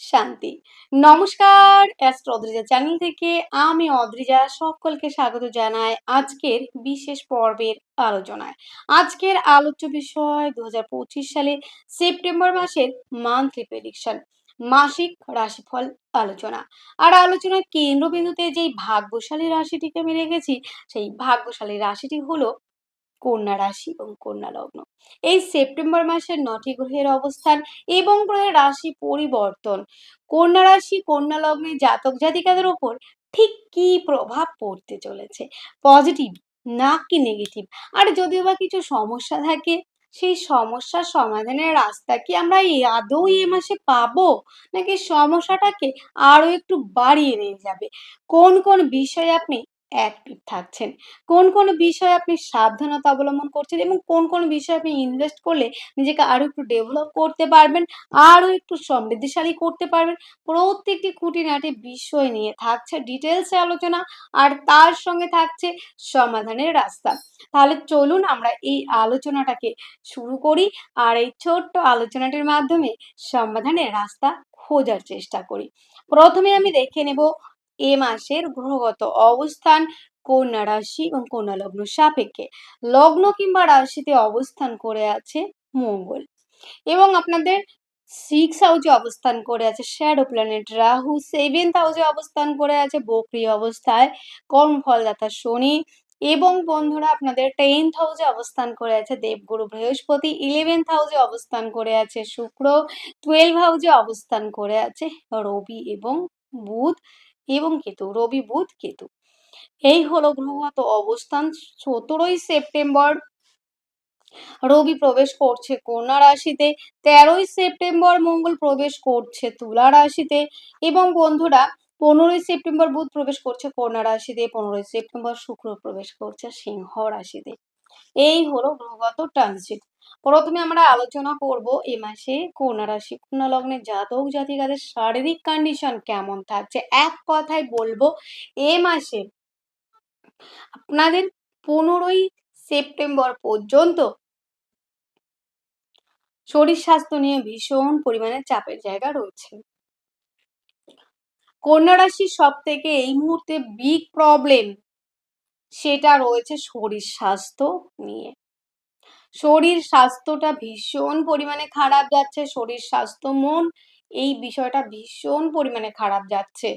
শান্তি। নমস্কার, astro Adrija channel থেকে আমি অদ্রিজা সকলকে স্বাগত জানাই আজকের বিশেষ পর্বের আলোচনায়। আজকের আলোচ্য বিষয় দু হাজার পঁচিশ সালে সেপ্টেম্বর মাসের মান্থলি প্রেডিকশন মাসিক রাশিফল আলোচনা। আর আলোচনার কেন্দ্রবিন্দুতে যেই ভাগ্যশালী রাশিটিকে আমি রেখেছি, সেই ভাগ্যশালী রাশিটি হলো কন্যা রাশি এবং কন্যা লগ্ন। এই সেপ্টেম্বর মাসের নটি গ্রহের অবস্থান এবং গ্রহের রাশি পরিবর্তন। কন্যা রাশি, কন্যা লগ্নের জাতক জাতিকাদের উপর ঠিক কি প্রভাব পড়তে চলেছে? পজিটিভ না কি নেগেটিভ? আর যদিও বা কিছু সমস্যা থাকে, সেই সমস্যার সমাধানের রাস্তা কি আমরা এই আদৌ এ মাসে পাবো? নাকি সমস্যাটাকে আরও একটু বাড়িয়ে নিয়ে যাবে? কোন কোন বিষয়ে আপনি অ্যাক্টিভ থাকছেন। কোন কোন বিষয়ে আপনি সাবধানতা অবলম্বন করছেন এবং কোন কোন বিষয়ে আপনি ইনভেস্ট করলে নিজেকে আরও একটু ডেভেলপ করতে পারবেন, আরও একটু সমৃদ্ধিশালী করতে পারবেন, প্রত্যেকটি খুঁটিনাটি বিষয় নিয়ে থাকছে ডিটেলসে আলোচনা আর তার সঙ্গে থাকছে সমাধানের রাস্তা। তাহলে চলুন আমরা এই আলোচনাটাকে শুরু করি আর এই ছোট্ট আলোচনাটির মাধ্যমে সমাধানের রাস্তা খোঁজার চেষ্টা করি। প্রথমে আমি দেখে নেব এ মাসের গ্রহগত অবস্থান কন্যা রাশি এবং কন্যা লগ্ন সাপেক্ষে। লগ্ন কিংবা রাশিতে অবস্থান করে আছে মঙ্গল। এবং আপনাদের সিক্স হাউজে অবস্থান করে আছে শ্যাডো প্ল্যানেট রাহু, সেভেন্থ হাউসে অবস্থান করে আছে বকরি অবস্থায় কর্মফলদাতা শনি এবং বন্ধুরা আপনাদের টেন্থ হাউসে অবস্থান করে আছে দেবগুরু বৃহস্পতি, ইলেভেন্থ হাউসে অবস্থান করে আছে শুক্র, টুয়েলভ হাউসে অবস্থান করে আছে রবি এবং বুধ। এবং কেতু, রবি, বুধ, কেতু। এই হলো গ্রহগত অবস্থান। সতেরোই সেপ্টেম্বর রবি প্রবেশ করছে কন্যা রাশিতে। তেরোই সেপ্টেম্বর মঙ্গল প্রবেশ করছে তুলা রাশিতে। এবং বন্ধুরা, পনেরোই সেপ্টেম্বর বুধ প্রবেশ করছে কন্যা রাশিতে। পনেরোই সেপ্টেম্বর শুক্র প্রবেশ করছে সিংহ রাশিতে। এই হলো গ্রহগত ট্রানজিট প্রথমে আমরা আলোচনা করব এ মাসে কন্যা রাশি, কন্যা লগ্নের জাতক জাতিকাদের শারীরিক কন্ডিশন কেমন থাকছে? এক কথায় বলব, এ মাসে আপনাদের পনেরোই সেপ্টেম্বর পর্যন্ত শরীর স্বাস্থ্য নিয়ে ভীষণ পরিমাণে চাপের জায়গা রয়েছে। কন্যা রাশির সব থেকে এই মুহূর্তে বিগ প্রবলেম সেটা রয়েছে শরীর স্বাস্থ্য নিয়ে। শরীর স্বাস্থ্যটা ভীষণ পরিমাণে খারাপ যাচ্ছে, শরীর স্বাস্থ্য মন, এই বিষয়টা ভীষণ পরিমাণে খারাপ যাচ্ছে।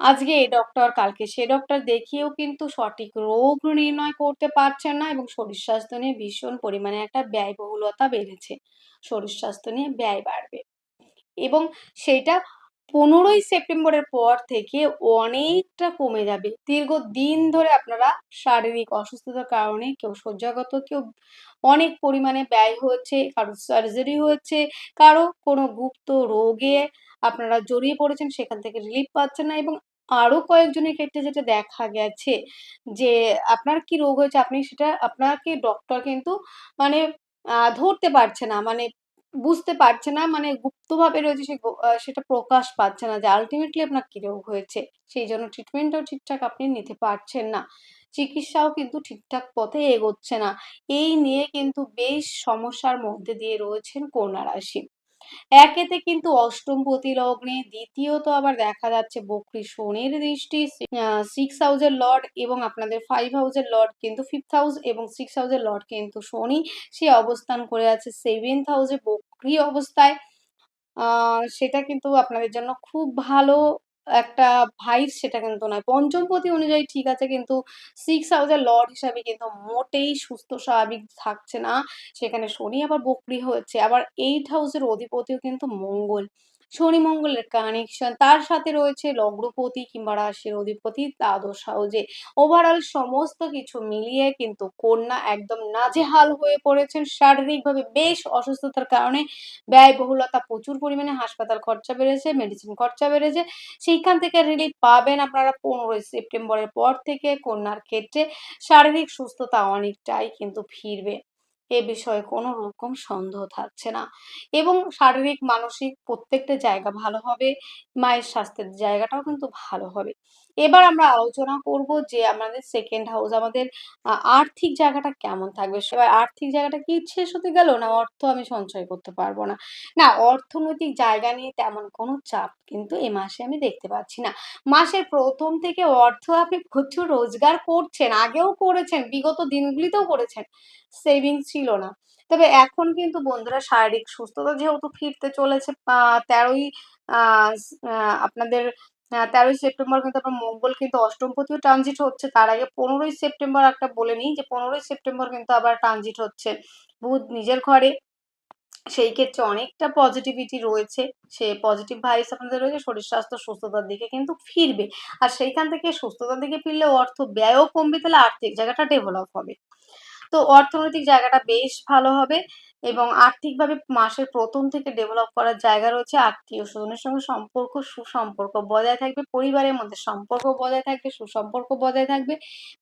আজকে এ ডক্টর কালকে সে ডক্টর দেখিয়েও কিন্তু সঠিক রোগ নির্ণয় করতে পারছেন না এবং শরীর স্বাস্থ্য নিয়ে ভীষণ পরিমাণে একটা ব্যয়বহুলতা বেড়েছে। শরীর স্বাস্থ্য নিয়ে ব্যয় বাড়বে। এবং সেটা পনেরোই সেপ্টেম্বরের পর থেকে অনেকটা কমে যাবে। দীর্ঘদিন ধরে আপনারা শারীরিক অসুস্থতার কারণে কেউ শয্যাগত, কেউ অনেক পরিমাণে ব্যয় হয়েছে কারও সার্জারি হয়েছে কারও কোনো গুপ্ত রোগে আপনারা জড়িয়ে পড়েছেন, সেখান থেকে রিলিফ পাচ্ছেন না এবং আরও কয়েকজনের ক্ষেত্রে যেটা দেখা গেছে যে আপনার কি রোগ হয়েছে আপনি সেটা আপনাকে ডক্টর কিন্তু মানে ধরতে পারছে না। মানে বুঝতে পারছে না মানে গুপ্তভাবে রয়েছে সে সেটা প্রকাশ পাচ্ছে না যে আলটিমেটলি আপনার কী রোগ হয়েছে, সেই জন্য ট্রিটমেন্টও ঠিকঠাক আপনি নিতে পারছেন না। চিকিৎসাও কিন্তু ঠিকঠাক পথে এগোচ্ছে না। এই নিয়ে কিন্তু বেশ সমস্যার মধ্যে দিয়ে রয়েছেন কন্যা রাশি। একেতে কিন্তু অষ্টম লগ্নে দ্বিতীয়ত আবার দেখা যাচ্ছে বকরি শনির দৃষ্টি সিক্স হাউসের লর্ড এবং আপনাদের ফাইভ হাউসের লর্ড কিন্তু ফিফথ হাউস এবং সিক্স হাউসের লর্ড কিন্তু শনি। সে অবস্থান করে আছে সেভেন্থ হাউসে বকরি অবস্থায়। সেটা কিন্তু আপনাদের জন্য খুব ভালো একটা ভাইব সেটা কিন্তু নয়। পঞ্চমপতি অনুযায়ী ঠিক আছে, কিন্তু সিক্স হাউসের লর্ড হিসাবে কিন্তু মোটেই সুস্থ স্বাভাবিক থাকছে না। সেখানে শনি আবার বকরি হয়েছে। আবার এইট হাউসের অধিপতিও কিন্তু মঙ্গল। শনি মঙ্গলের কানেকশন তার সাথে রয়েছে লগ্নপতি কিংবা রাশির অধিপতি দ্বাদশ হাউজে ওভারঅল সমস্ত কিছু মিলিয়ে কিন্তু কন্যা একদম নাজেহাল হয়ে পড়েছেন। শারীরিকভাবে বেশ অসুস্থতার কারণে ব্যয়বহুলতা প্রচুর পরিমাণে হাসপাতাল খরচা বেড়েছে মেডিসিন খরচা বেড়েছে। সেইখান থেকে রিলিফ পাবেন আপনারা পনেরোই সেপ্টেম্বরের পর থেকে কন্যার ক্ষেত্রে। শারীরিক সুস্থতা অনেকটাই কিন্তু ফিরবে। এ বিষয়ে কোনো রকম সন্দেহ থাকছে না এবং শারীরিক মানসিক প্রত্যেকটা জায়গা ভালো হবে মায়ের স্বাস্থ্যের জায়গাটাও কিন্তু ভালো হবে এবার আমরা আলোচনা করব যে আমাদের সেকেন্ড হাউস আমাদের আর্থিক জায়গাটা কেমন থাকবে? এবার আর্থিক জায়গাটা কি শেষ হতে গেল? না অর্থ আমি সঞ্চয় করতে পারব না? না, অর্থনৈতিক জায়গা নিয়ে তেমন কোনো চাপ কিন্তু এ মাসে আমি দেখতে পাচ্ছি না। মাসের প্রথম থেকে অর্থ আপনি প্রচুর রোজগার করছেন, আগেও করেছেন, বিগত দিনগুলিতেও করেছেন। সেভিংস ছিল না। তবে এখন কিন্তু বন্ধুরা শারীরিক সুস্থতা যেহেতু ফিরতে চলেছে আ ১৩ই আ আ আপনাদের তেরোই সেপ্টেম্বর কিন্তু আপনার মঙ্গল কিন্তু অষ্টমপতিও ট্রানজিট হচ্ছে। তার আগে ১৫ই সেপ্টেম্বর একটা বলে নিই যে ১৫ই সেপ্টেম্বর কিন্তু আবার ট্রানজিট হচ্ছে বুধ নিজের ঘরে। সেই ক্ষেত্রে অনেকটা পজিটিভিটি রয়েছে। সে পজিটিভ ভাইস আপনাদের রয়েছে। শরীর স্বাস্থ্য সুস্থতার দিকে কিন্তু ফিরবে। আর সেইখান থেকে সুস্থতার দিকে ফিরলে অর্থ ব্যয়ও কমবে, তাহলে আর্থিক জায়গাটা ডেভেলপ হবে। তো অর্থনৈতিক জায়গাটা বেশ ভালো হবে এবং আর্থিকভাবে মাসের প্রথম থেকে ডেভেলপ করার জায়গা রয়েছে। আত্মীয়-স্বজনের সঙ্গে সম্পর্ক, সুসম্পর্ক বজায় থাকবে। পরিবারের মধ্যে সম্পর্ক বজায় থাকবে, সুসম্পর্ক বজায় থাকবে।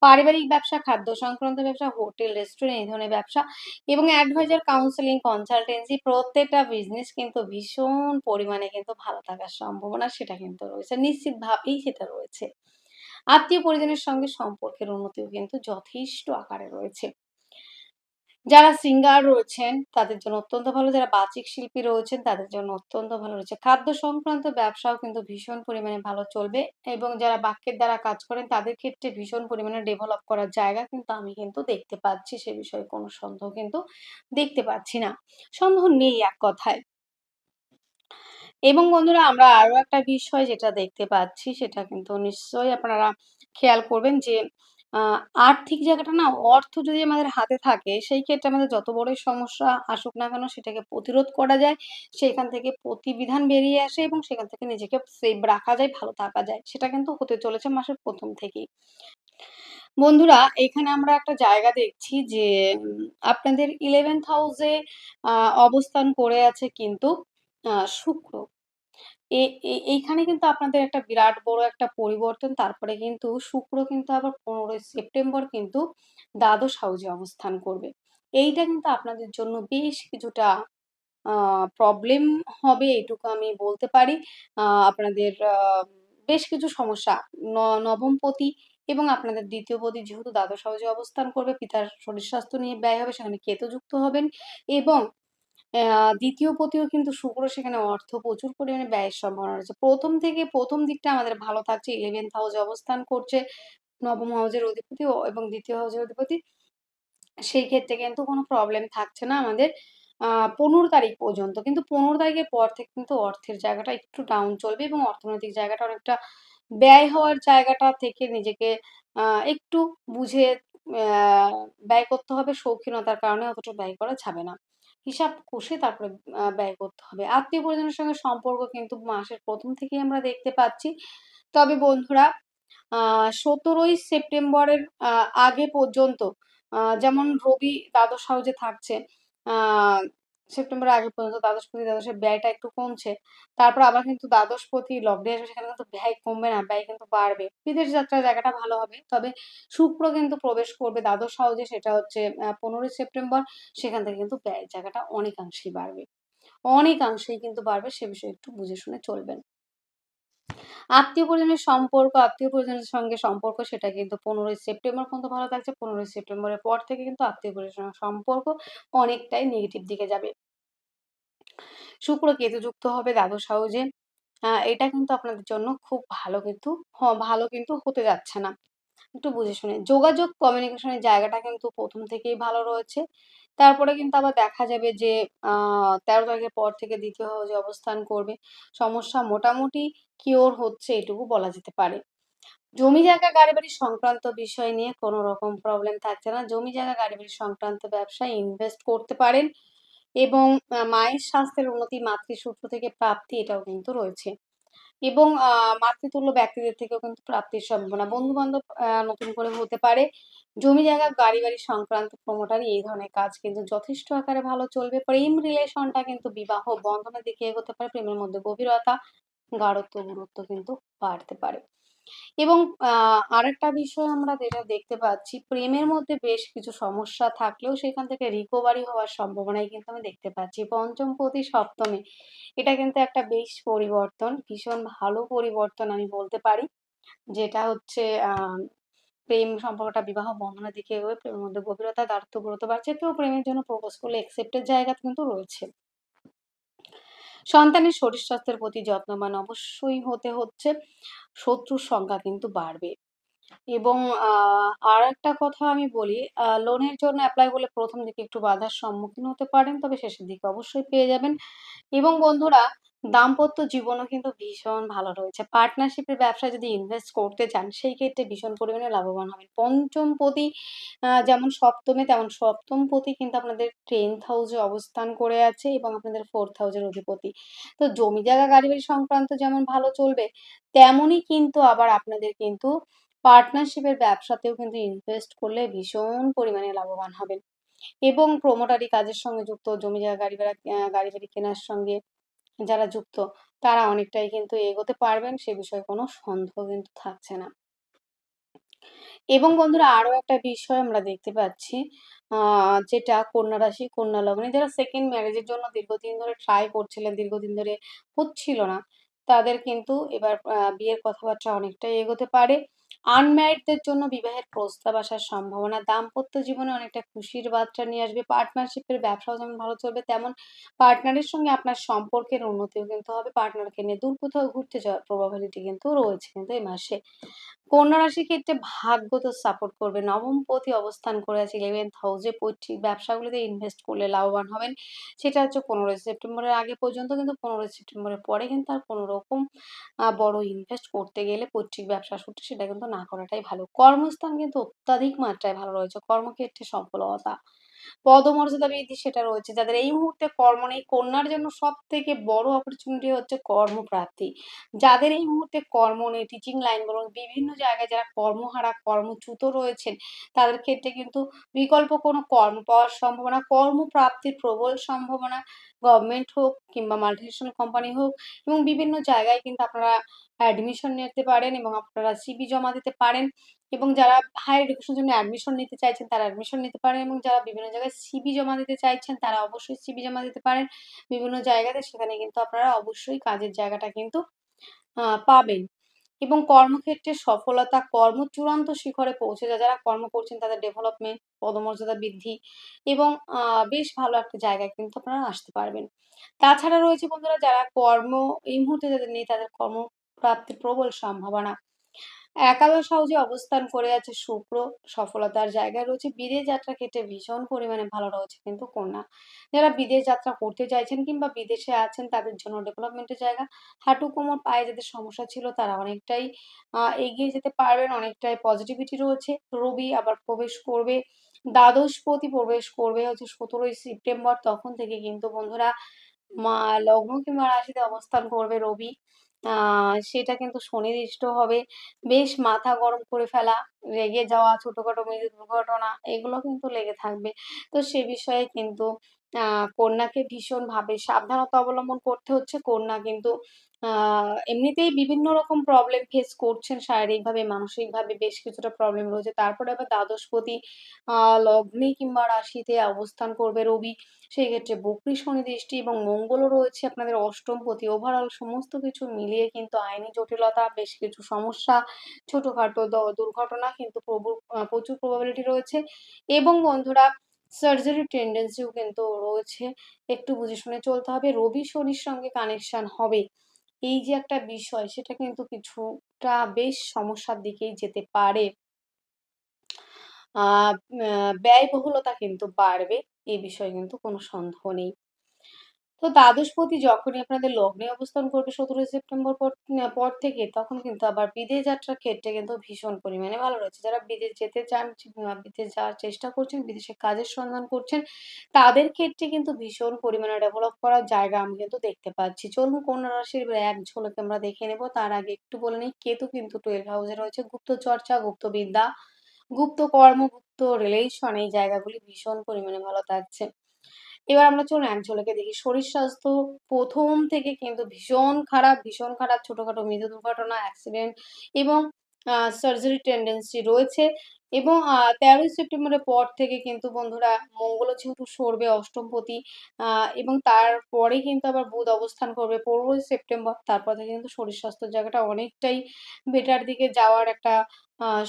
পারিবারিক ব্যবসা, খাদ্য সংক্রান্ত ব্যবসা, হোটেল, রেস্টুরেন্ট এই ধরনের ব্যবসা এবং অ্যাডভাইজার, কাউন্সেলিং, কনসালটেন্সি প্রত্যেকটা বিজনেস কিন্তু ভীষণ পরিমাণে কিন্তু ভালো থাকার সম্ভাবনা সেটা কিন্তু রয়েছে। নিশ্চিতভাবেই সেটা রয়েছে। আত্মীয়-পরিজনের সঙ্গে সম্পর্কের উন্নতিও কিন্তু যথেষ্ট আকারে রয়েছে। যারা সিঙ্গার রয়েছেন, তাদের জন্য অত্যন্ত ভালো। যারা বাচিক শিল্পী রয়েছেন, তাদের জন্য অত্যন্ত ভালো রয়েছে। খাদ্য সংক্রান্ত ব্যবসাও কিন্তু ভীষণ পরিমাণে ভালো চলবে এবং যারা বাক্যের দ্বারা কাজ করেন, তাদের ক্ষেত্রে ভীষণ পরিমাণে ডেভেলপ করার জায়গা কিন্তু আমি কিন্তু দেখতে পাচ্ছি। সে বিষয়ে কোনো সন্দেহ কিন্তু দেখতে পাচ্ছি না। সন্দেহ নেই এক কথায়। এবং বন্ধুরা, আমরা আরও একটা বিষয় যেটা দেখতে পাচ্ছি, সেটা কিন্তু নিশ্চয়ই আপনারা খেয়াল করবেন যে আর্থিক জায়গাটা না অর্থ যদি আমাদের হাতে থাকে সেই ক্ষেত্রে আমাদের যত বড়ই সমস্যা আসুক না কেন সেটাকে প্রতিরোধ করা যায়। সেখান থেকে প্রতিবিধান বেরিয়ে আসে এবং সেখান থেকে নিজেকে সেভ রাখা যায়, ভালো থাকা যায়। সেটা কিন্তু হতে চলেছে মাসের ১ম থেকেই। বন্ধুরা এখানে আমরা একটা জায়গা দেখছি যে আপনাদের 11th হাউসে অবস্থান করে আছে কিন্তু শুক্র। এইখানে কিন্তু আপনাদের একটা বিরাট বড় একটা পরিবর্তন। তারপরে কিন্তু শুক্র কিন্তু আবার ১৫ই সেপ্টেম্বর কিন্তু দ্বাদশ হাউসে অবস্থান করবে। এইটা কিন্তু আপনাদের জন্য বেশ কিছুটা প্রবলেম হবে এটুকু আমি বলতে পারি। আপনাদের বেশ কিছু সমস্যা নবমপতি এবং আপনাদের ২য় পতি যেহেতু দ্বাদশ হাউজে অবস্থান করবে, পিতার শরীর স্বাস্থ্য নিয়ে ব্যয় হবে, সেখানে কেতু যুক্ত হবেন এবং ২য় পতিও কিন্তু শুক্র, সেখানে অর্থ প্রচুর পরিমাণে ব্যয়ের সম্ভাবনা রয়েছে। প্রথম থেকে প্রথম দিকটা আমাদের ভালো থাকছে। 11th হাউসে অবস্থান করছে। নবম হাউসের অধিপতি এবং দ্বিতীয় হাউসের অধিপতি। সেই ক্ষেত্রে কিন্তু কোনো প্রবলেম থাকছে না আমাদের ১৫ তারিখ পর্যন্ত। কিন্তু ১৫ তারিখের পর থেকে কিন্তু অর্থের জায়গাটা একটু ডাউন চলবে এবং অর্থনৈতিক জায়গাটা অনেকটা ব্যয় হওয়ার জায়গাটা থেকে নিজেকে একটু বুঝে ব্যয় করতে হবে। শৌখিনতার কারণে অতটা ব্যয় করা যাবে না। হিসাব কষে তারপরে ব্যয় করতে হবে। আত্মীয়-পরিজনের সঙ্গে সম্পর্ক কিন্তু মাসের প্রথম থেকেই আমরা দেখতে পাচ্ছি। তবে বন্ধুরা সতেরোই সেপ্টেম্বরের আগে পর্যন্ত যেমন রবি দ্বাদশ হাউজে থাকছে। আ সেপ্টেম্বরের আগে পর্যন্ত দ্বাদশ প্রতি দ্বাদশের ব্যয়টা একটু কমছে। তারপর আবার কিন্তু দ্বাদশ প্রতি লগ্নে আসবে সেখানে কিন্তু ব্যয় কমবে না, ব্যয় কিন্তু বাড়বে। বিদেশ যাত্রার জায়গাটা ভালো হবে। তবে শুক্র কিন্তু প্রবেশ করবে দ্বাদশ হাউজে সেটা হচ্ছে পনেরোই ১৫ই সেপ্টেম্বর। সেখান থেকে কিন্তু ব্যয়ের জায়গাটা অনেকাংশেই বাড়বে। অনেকাংশেই কিন্তু বাড়বে সে বিষয়ে একটু বুঝে শুনে চলবেন। আত্মীয়-পরিজনের সম্পর্ক, আত্মীয়-পরিজনের সঙ্গে সম্পর্ক সেটা কিন্তু ১৫ই সেপ্টেম্বর পর্যন্ত ভালো থাকছে। ১৫ই সেপ্টেম্বরের পর থেকে কিন্তু আত্মীয়-পরিজনের সম্পর্ক অনেকটাই নেগেটিভ দিকে যাবে। শুক্র কেতু যুক্ত হবে দ্বাদশ হাউসে। আ এটা কিন্তু আপনাদের জন্য খুব ভালো কিন্তু ভালো কিন্তু হতে যাচ্ছে না। একটু বুঝে শুনে। যোগাযোগ কমিউনিকেশনের জায়গাটা কিন্তু প্রথম থেকেই ভালো রয়েছে। তারপরে কিন্তু আবার দেখা যাবে যে ১৩ তারিখের পর থেকে ২য় হাউসে অবস্থান করবে। সমস্যা মোটামুটি কিওর হচ্ছে এটুকু বলা যেতে পারে। জমি জায়গা গাড়ি-বাড়ি সংক্রান্ত বিষয় নিয়ে কোনো রকম প্রবলেম থাকছে না। জমি জায়গা গাড়ি-বাড়ি সংক্রান্ত ব্যবসায় ইনভেস্ট করতে পারেন এবং মায়ের স্বাস্থ্যের উন্নতি, মাতৃসূত্র থেকে প্রাপ্তি এটাও কিন্তু রয়েছে। এবং মাতৃতুল্য ব্যক্তিদের থেকেও কিন্তু প্রাপ্তির সম্ভাবনা। বন্ধু-বান্ধব নতুন করে হতে পারে। জমি জায়গা গাড়ি-বাড়ি সংক্রান্ত প্রমোটার এই ধরনের কাজ কিন্তু যথেষ্ট আকারে ভালো চলবে। প্রেম রিলেশনটা কিন্তু বিবাহ বন্ধনের দিকে এগোতে পারে। প্রেমের মধ্যে গভীরতা, গাঢ়ত্ব, গুরুত্ব কিন্তু বাড়তে পারে। এবং আরেকটা বিষয় আমরা যেটা দেখতে পাচ্ছি প্রেমের মধ্যে বেশ কিছু সমস্যা থাকলেও সেখান থেকে রিকভারি হওয়ার সম্ভাবনাই কিন্তু আমি দেখতে পাচ্ছি। পঞ্চম প্রতি সপ্তমে এটা কিন্তু একটা বেশ পরিবর্তন। ভীষণ ভালো পরিবর্তন আমি বলতে পারি। যেটা হচ্ছে প্রেম সম্পর্কটা বিবাহ বন্ধনের দিকে প্রেমের মধ্যে গভীরতা, দারুত্ব, গুরুত্ব বাড়ছে। কেউ প্রেমের জন্য প্রপোজ করলে অ্যাকসেপ্ট এর জায়গা কিন্তু রয়েছে। সন্তানের শরীর স্বাস্থ্যের প্রতি যত্নবান অবশ্যই হতে হচ্ছে। শত্রুর সংখ্যা কিন্তু বাড়বে। এবং আর একটা কথা আমি বলি, লোনের জন্য অ্যাপ্লাই করলে প্রথম দিকে একটু বাধার সম্মুখীন হতে পারেন। তবে শেষের দিকে অবশ্যই পেয়ে যাবেন। এবং বন্ধুরা দাম্পত্য জীবনও কিন্তু ভীষণ ভালো রয়েছে। পার্টনারশিপের ব্যবসায় যদি ইনভেস্ট করতে চান, সেই ক্ষেত্রে ভীষণ পরিমাণে লাভবান হবেন। পঞ্চম পতি যেমন সপ্তমে তেমন সপ্তম পতি কিন্তু আপনাদের 10th হাউস অবস্থান করে আছে এবং আপনাদের 4th হাউস এর অধিপতি। তো জমি জায়গা গাড়ি বাড়ি সংক্রান্ত যেমন ভালো চলবে, তেমনই কিন্তু আবার আপনাদের কিন্তু পার্টনারশিপের ব্যবসাতেও কিন্তু ইনভেস্ট করলে ভীষণ পরিমাণে লাভবান হবেন। এবং প্রমোটারি কাজের সঙ্গে যুক্ত জমি জায়গা গাড়ি ভাড়া গাড়ি বাড়ি কেনার সঙ্গে যারা যুক্ত তারা অনেকটাই কিন্তু এগোতে পারবেন। সে বিষয়ে কোনো সন্দেহ কিন্তু থাকছে না। এবং বন্ধুরা আরও একটা বিষয় আমরা দেখতে পাচ্ছি যেটা কন্যা রাশি, কন্যা লগ্নে যারা সেকেন্ড ম্যারেজের জন্য দীর্ঘদিন ধরে ট্রাই করছিলেন, দীর্ঘদিন ধরে হচ্ছিল না, তাদের কিন্তু এবার বিয়ের কথাবার্তা অনেকটাই এগোতে পারে। আনম্যারিড দের জন্য বিবাহের প্রস্তাব আসার সম্ভাবনা, দাম্পত্য জীবনে অনেকটা খুশির বার্তা নিয়ে আসবে। পার্টনারশিপের ব্যবসাও যেমন ভালো চলবে, তেমন পার্টনারের সঙ্গে আপনার সম্পর্কের উন্নতিও কিন্তু হবে। পার্টনারকে নিয়ে দূর কোথাও ঘুরতে যাওয়ার প্রবাবিলিটি কিন্তু রয়েছে কিন্তু এই মাসে। কন্যা রাশির ক্ষেত্রে ভাগ্য তো সাপোর্ট করবে। নবম পতি অবস্থান করে আছে 11th হাউস পৈতৃক ব্যবসাগুলোতে ইনভেস্ট করলে লাভবান হবেন। সেটা হচ্ছে 15ই সেপ্টেম্বরের আগে পর্যন্ত কিন্তু 15ই সেপ্টেম্বরের পরে কিন্তু আর কোন রকম বড় ইনভেস্ট করতে গেলে পৈতৃক ব্যবসা সূত্রে সেটা কিন্তু না করাটাই ভালো। কর্মস্থান কিন্তু অত্যাধিক মাত্রায় ভালো রয়েছে। কর্মক্ষেত্রে সফলতা, পদমর্যাদা বৃদ্ধি সেটা রয়েছে। যাদের এই মুহূর্তে কর্ম নেই, কন্যার জন্য সব থেকে বড় অপরচুনিটি হচ্ছে কর্মপ্রাপ্তি। যাদের এই মুহূর্তে কর্ম নেই, টিচিং লাইন বলুন, বিভিন্ন জায়গায় যারা কর্মহারা, কর্মচ্যুত রয়েছেন, তাদের ক্ষেত্রে কিন্তু বিকল্প কোনো কর্ম পাওয়ার সম্ভাবনা, কর্মপ্রাপ্তির প্রবল সম্ভাবনা, গভর্নমেন্ট হোক কিংবা মাল্টিনেশনাল কোম্পানি হোক এবং বিভিন্ন জায়গায় কিন্তু আপনারা অ্যাডমিশন নিতে পারেন এবং আপনারা সিভি জমা দিতে পারেন এবং যারা হায়ার এডুকেশন এর জন্য অ্যাডমিশন নিতে চাইছেন, তারা অ্যাডমিশন নিতে পারেন এবং যারা বিভিন্ন জায়গায় সিভি জমা দিতে চাইছেন, তারা অবশ্যই সিভি জমা দিতে পারেন। বিভিন্ন জায়গাতে সেখানে কিন্তু আপনারা অবশ্যই কাজের জায়গাটা কিন্তু পাবেন। এবং কর্মক্ষেত্রে সফলতা, কর্ম চূড়ান্ত শিখরে পৌঁছে যায়। যারা কর্ম করছেন তাদের ডেভেলপমেন্ট, পদমর্যাদা বৃদ্ধি এবং বেশ ভালো একটা জায়গায় কিন্তু আপনারা আসতে পারবেন। তাছাড়া রয়েছে বন্ধুরা যারা কর্ম এই মুহূর্তে যাদের নেই তাদের কর্মপ্রাপ্তির প্রবল সম্ভাবনা। একাদশ হাউসে অবস্থান করে আছে শুক্র, সফলতার জায়গায় রয়েছে। বিদেশ যাত্রার ক্ষেত্রে ভীষণ পরিমাণে ভালো রয়েছে কিন্তু কন্যা। যারা বিদেশ যাত্রা করতে চাইছেন কিংবা বিদেশে আছেন তাদের জন্য ডেভেলপমেন্টের জায়গা। হাঁটু, কোমর, পায়ে যাদের সমস্যা ছিল তারা অনেকটাই এগিয়ে যেতে পারবেন, অনেকটাই পজিটিভিটি রয়েছে। রবি আবার প্রবেশ করবে, দ্বাদশপতি প্রবেশ করবে হচ্ছে 17ই সেপ্টেম্বর। তখন থেকে কিন্তু বন্ধুরা মা লগ্ন কিংবা রাশিতে অবস্থান করবে রবি। সেটা কিন্তু সুনির্দিষ্ট হবে। বেশ মাথা গরম করে ফেলা, রেগে যাওয়া, ছোটখাটো মেয়েদের দুর্ঘটনা এগুলো কিন্তু লেগে থাকবে। তো সে বিষয়ে কিন্তু আ কন্যাকে ভীষণভাবে সাবধানতা অবলম্বন করতে হচ্ছে। কন্যা কিন্তু এমনিতেই বিভিন্ন রকম প্রবলেম ফেস করছেন শারীরিকভাবে, মানসিকভাবে বেশ কিছুটা প্রবলেম রয়েছে। তারপরে আবার দ্বাদশপতি লগ্নে কিংবা রাশিতে অবস্থান করবে রবি। সেক্ষেত্রে বক্রী শনি দৃষ্টি এবং মঙ্গলও রয়েছে আপনাদের অষ্টমপতি। ওভারঅল সমস্ত কিছু মিলিয়ে কিন্তু আইনি জটিলতা, বেশ কিছু সমস্যা, ছোটখাটো দুর্ঘটনা কিন্তু প্রচুর প্রবাবিলিটি রয়েছে এবং বন্ধুরা সার্জারি টেনডেন্সিও কিন্তু রয়েছে। একটু বুঝে শুনে চলতে হবে। রবি শনির সঙ্গে কানেকশন হবে। এই যে একটা বিষয়, সেটা কিন্তু কিছুটা বেশ সমস্যার দিকেই যেতে পারে। ব্যয়বহুলতা কিন্তু বাড়বে। এই বিষয়ে কিন্তু কোনো সন্দেহ নেই। তো দ্বাদশপতি যখনই আপনাদের লগ্নে অবস্থান করবে 17ই সেপ্টেম্বর পর থেকে তখন কিন্তু আবার বিদেশ যাত্রার ক্ষেত্রে কিন্তু ভীষণ পরিমাণে ভালো রয়েছে। যারা বিদেশ যেতে চান, বিদেশ যাওয়ার চেষ্টা করছেন, বিদেশে কাজের সন্ধান করছেন, তাদের ক্ষেত্রে কিন্তু ভীষণ পরিমাণে ডেভেলপ করার জায়গা আমি কিন্তু দেখতে পাচ্ছি। চলুন কন্যা রাশির এক ঝলকে আমরা দেখে নেব। তার আগে একটু বলে নিই কেতু কিন্তু 12 হাউসে রয়েছে। গুপ্তচর্চা, গুপ্তবিদ্যা, গুপ্তকর্ম, গুপ্ত রিলেশন এই জায়গাগুলি ভীষণ পরিমাণে ভালো থাকছে। এবার আমরা চলুন ঝলকে দেখি। শরীর স্বাস্থ্য প্রথম থেকে কিন্তু ভীষণ খারাপ, ভীষণ খারাপ। ছোটখাটো মৃত্যু দুর্ঘটনা, অ্যাক্সিডেন্ট এবং সার্জারি টেন্ডেন্সি রয়েছে এবং তেরোই সেপ্টেম্বরের পর থেকে কিন্তু বন্ধুরা মঙ্গল যেহেতু সরবে অষ্টমপতি এবং তারপরে কিন্তু আবার বুধ অবস্থান করবে ১৫ই সেপ্টেম্বর। তারপর থেকে কিন্তু শরীর স্বাস্থ্যের জায়গাটা অনেকটাই বেটার দিকে যাওয়ার একটা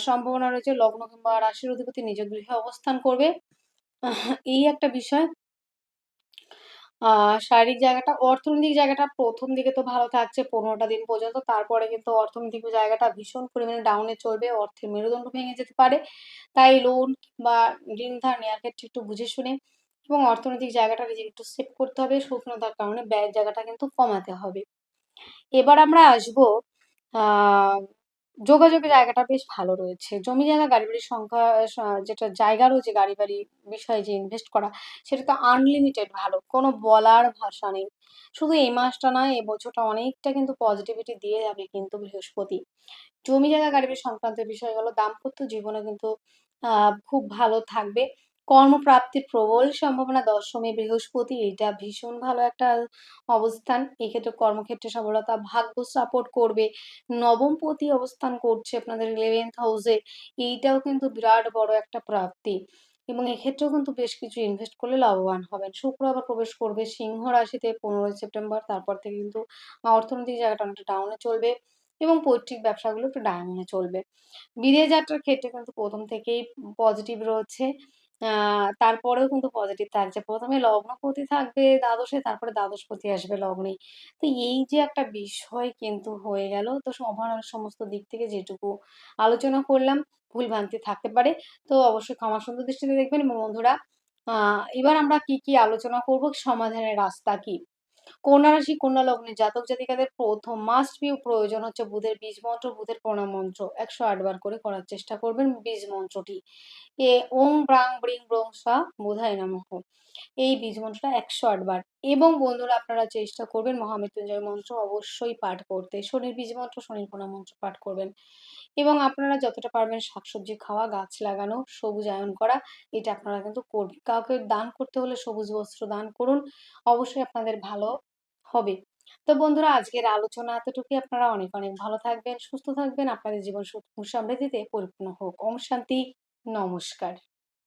সম্ভাবনা রয়েছে। লগ্ন কিংবা রাশির অধিপতি নিজ গৃহে অবস্থান করবে। এই একটা বিষয়। শারীরিক জায়গাটা, অর্থনৈতিক জায়গাটা প্রথম দিকে তো ভালো থাকছে পনেরোটা দিন পর্যন্ত। তারপরে কিন্তু অর্থনৈতিক জায়গাটা ভীষণ পরিমাণে ডাউনে চলবে। অর্থের মেরুদণ্ড ভেঙে যেতে পারে। তাই লোন বা ঋণ ধার নেওয়ার ক্ষেত্রে একটু বুঝে শুনে এবং অর্থনৈতিক জায়গাটা নিজেকে একটু সেভ করতে হবে। সূক্ষ্মতার কারণে ব্যয়ের জায়গাটা কিন্তু কমাতে হবে। এবার আমরা আসব যোগাযোগের জায়গাটা বেশ ভালো রয়েছে। জমি জায়গা গাড়ি বাড়ির সংখ্যা যেটা জায়গা রয়েছে গাড়ি বাড়ি বিষয়ে যে ইনভেস্ট করা, সেটা তো আনলিমিটেড ভালো। কোনো বলার ভাষা নেই। শুধু এই মাসটা নয়, এই বছরটা অনেকটা কিন্তু পজিটিভিটি দিয়ে যাবে কিন্তু বৃহস্পতি। জমি জায়গা গাড়ি বাড়ি সংক্রান্ত বিষয় বিষয়গুলো দাম্পত্য জীবনে কিন্তু খুব ভালো থাকবে। কর্মপ্রাপ্তির প্রবল সম্ভাবনা দশমে বৃহস্পতি এটা ভীষণ ভালো একটা অবস্থান। এক্ষেত্রে কর্মক্ষেত্রে সফলতা, ভাগ্য সাপোর্ট করবে। নবমপতি অবস্থান করছে আপনাদের 11th হাউসে। এইটাও কিন্তু বিরাট বড় একটা প্রাপ্তি এবং এক্ষেত্রেও কিন্তু বেশ কিছু ইনভেস্ট করলে লাভবান হবেন। শুক্র আবার প্রবেশ করবে সিংহ রাশিতে ১৫ই সেপ্টেম্বর। তারপর থেকে কিন্তু অর্থনৈতিক জায়গাটা অনেকটা ডাউনে চলবে এবং পৈতৃক ব্যবসাগুলো একটু ডাউন চলবে। বিদেশ যাত্রার ক্ষেত্রে কিন্তু প্রথম থেকেই পজিটিভ রয়েছে। তারপরেও কিন্তু পজিটিভ থাকছে। ১ম এ লগ্নপতি থাকবে দ্বাদশে, তারপরে দ্বাদশপতি আসবে লগ্নে। তো এই যে একটা বিষয় কিন্তু হয়ে গেল। তো ওভারঅল সমস্ত দিক থেকে যেটুকু আলোচনা করলাম, ভুলভ্রান্তি থাকতে পারে। তো অবশ্যই ক্ষমা সুন্দর দৃষ্টিতে দেখবেন এবং বন্ধুরা এবার আমরা কি, কি আলোচনা করব সমাধানের রাস্তা কি? কন্যা রাশি, কন্যা লগ্নের জাতক জাতিকাদের প্রথম মাস্ট বি প্রয়োজন হচ্ছে বুধের বীজ মন্ত্র, বুধের প্রণাম মন্ত্র। ১০৮ বার করে করার চেষ্টা করবেন বীজ মন্ত্রটি। এ ওং ব্রাং ব্রিং ব্রং স্বা বুধায় নমঃ। এই বীজ মন্ত্রটা ১০৮ বার এবং বন্ধুরা আপনারা চেষ্টা করবেন মহামৃত্যুঞ্জয় মন্ত্র অবশ্যই পাঠ করতে। শনির বীজ মন্ত্র, শনির প্রণাম মন্ত্র পাঠ করবেন এবং আপনারা যতটা পারবেন শাকসবজি খাওয়া, গাছ লাগানো, সবুজ আয়ন করা এটা আপনারা কিন্তু করবেন। কাউকে দান করতে হলে সবুজ বস্ত্র দান করুন। অবশ্যই আপনাদের ভালো হবে। তো বন্ধুরা আজকের আলোচনা এতটুকুই। আপনারা অনেক, অনেক ভালো থাকবেন, সুস্থ থাকবেন। আপনাদের জীবন সুখ সমৃদ্ধিতে পরিপূর্ণ হোক। ওম শান্তি। নমস্কার।